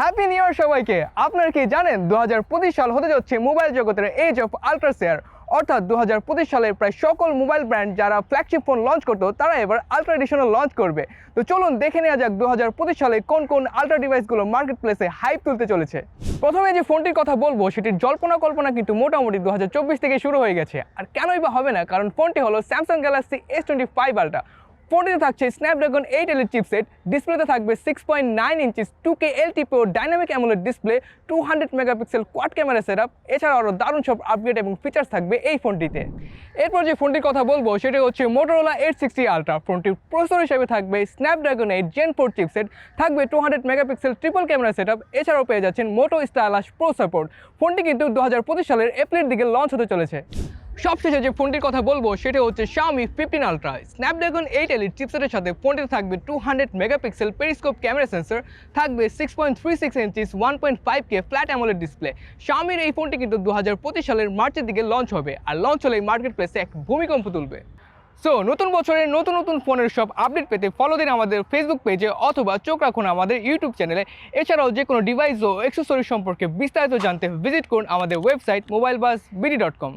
Happy new year সবাইকে। আপনারা কি জানেন, দুহাজার পঁচিশ সাল হতে যাচ্ছে মোবাইল জগতের এজ অফ আল্ট্রা শেয়ার অর্থাৎ দুহাজার পঁচিশ সালের প্রায় সকল মোবাইল ব্র্যান্ড যারা ফ্ল্যাগশিপ ফোন লঞ্চ করতো, তারা এবার আলট্রা এডিশনাল লঞ্চ করবে। তো চলুন দেখে নেওয়া যাক দু হাজার পঁচিশ সালে কোন কোন আলট্রা ডিভাইসগুলো মার্কেট প্লেসে হাইপ তুলতে চলেছে। প্রথমে যে ফোনটির কথা বলব, সেটির জল্পনা কল্পনা কিন্তু মোটামুটি দু হাজার চব্বিশ থেকে শুরু হয়ে গেছে। আর কেনই বা হবে না, কারণ ফোনটি হলো Samsung Galaxy S twenty five ultra ফোনটিতে থাকছে স্ন্যাপড্রাগন এইট এল চিপসেট ডিসপ্লেতে থাকবে six point nine inches two K L TP O dynamic AMOLED display two hundred megapixel quad camera set up এছাড়াও আরও দারুণ সব আপগ্রেড এবং ফিচার্স থাকবে এই ফোনটিতে। এরপর যে ফোনটির কথা বলব, সেটা হচ্ছে মোটোরোলা এইট সিক্সটি আলট্রা ফোনটির প্রসেসর হিসেবে থাকবে Snapdragon eight gen four chipset থাকবে two hundred megapixel triple camera set up এছাড়াও পেয়ে যাচ্ছেন মোটো স্টাইলাস প্রো সাপোর্ট ফোনটি কিন্তু দু হাজার পঁচিশ সালের এপ্রিলের দিকে লঞ্চ হতে চলেছে। সবশেষে যে ফোনটির কথা বলব, সেটা হচ্ছে Xiaomi fifteen Ultra Snapdragon eight elite চিপসেটের সাথে ফোনটিতে থাকবে two hundred megapixel periscope camera sensor থাকবে six point three six inches one point five K flat AMOLED display Xiaomiর এই ফোনটি কিন্তু দু হাজার পঁচিশ সালের মার্চের দিকে লঞ্চ হবে, আর লঞ্চ হলে মার্কেট প্লেসে এক ভূমিকম্প তুলবে। সো নতুন বছরের নতুন নতুন ফোনের সব আপডেট পেতে ফলো দিন আমাদের ফেসবুক পেজে অথবা চোখ রাখুন আমাদের ইউটিউব চ্যানেলে এছাড়াও যে কোনো ডিভাইস ও অ্যাক্সেসরি সম্পর্কে বিস্তারিত জানতে ভিজিট করুন আমাদের website mobile bus BD dot com